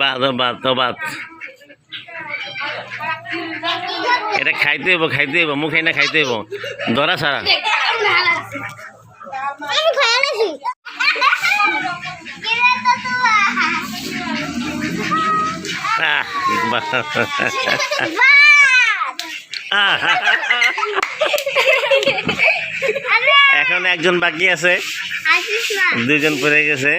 বাদ ও বাদ এটা খাইতে হইব খাইতে হইব মুখে না খাইতে হইব। ধরা। আহ, এখন একজন বাকি আছে। দুজন পড়ে গেছে।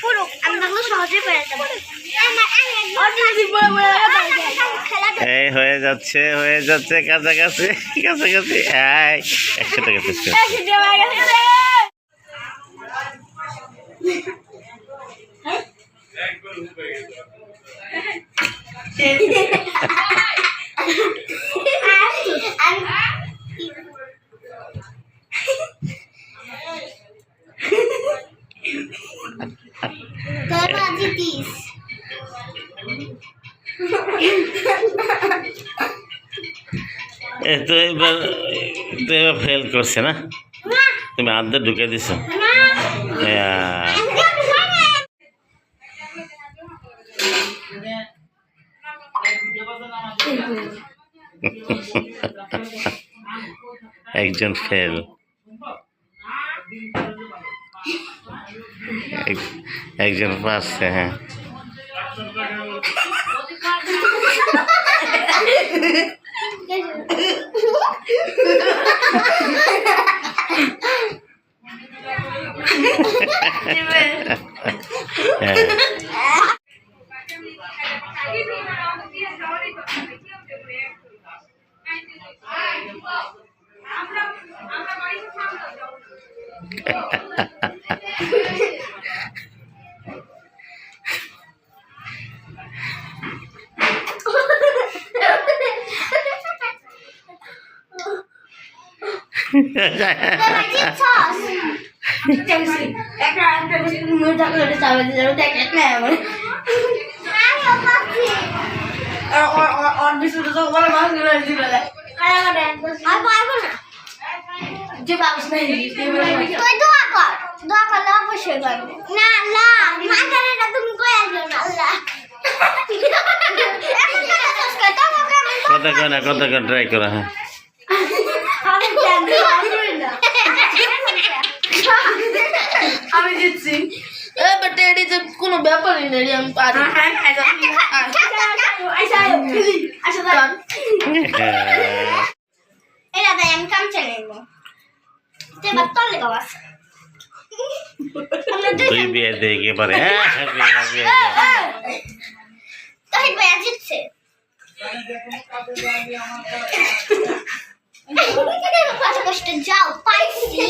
পুরো আমরা সহজে পেরে যাব এই হয়ে যাচ্ছে হয়ে যাচ্ছে কাছাকাছি কাছাকাছি। একশো টাকা তো এবার তো এবার ফেল করছে না? তুমি আর্ধে ঢুকে দিছো। ইয়া, একজন ফেল। একজন পাচ্ছে হ্যাঁ। হ্যাঁ। আর অর্ধ শুধু তো বলে মাছগুলো দিবে আর তুই দোয়া কর দোয়া করলে অবশ্যই পারবি। না আল্লাহ মাথারে না তুমি কই আসবে? না আল্লাহ। এখন কেন দোষ করে? আমি কথা কয় না কথা কয় ট্রাই করা হ্যাঁ। আমি জিতছি। যে কোনো ব্যাপারই নেই আমি পারি। এরা দেয় আমি কাম নেব। তুই বিয়ে দেখ এবারে তাই বিয়ে জিতছে যাও পাইছি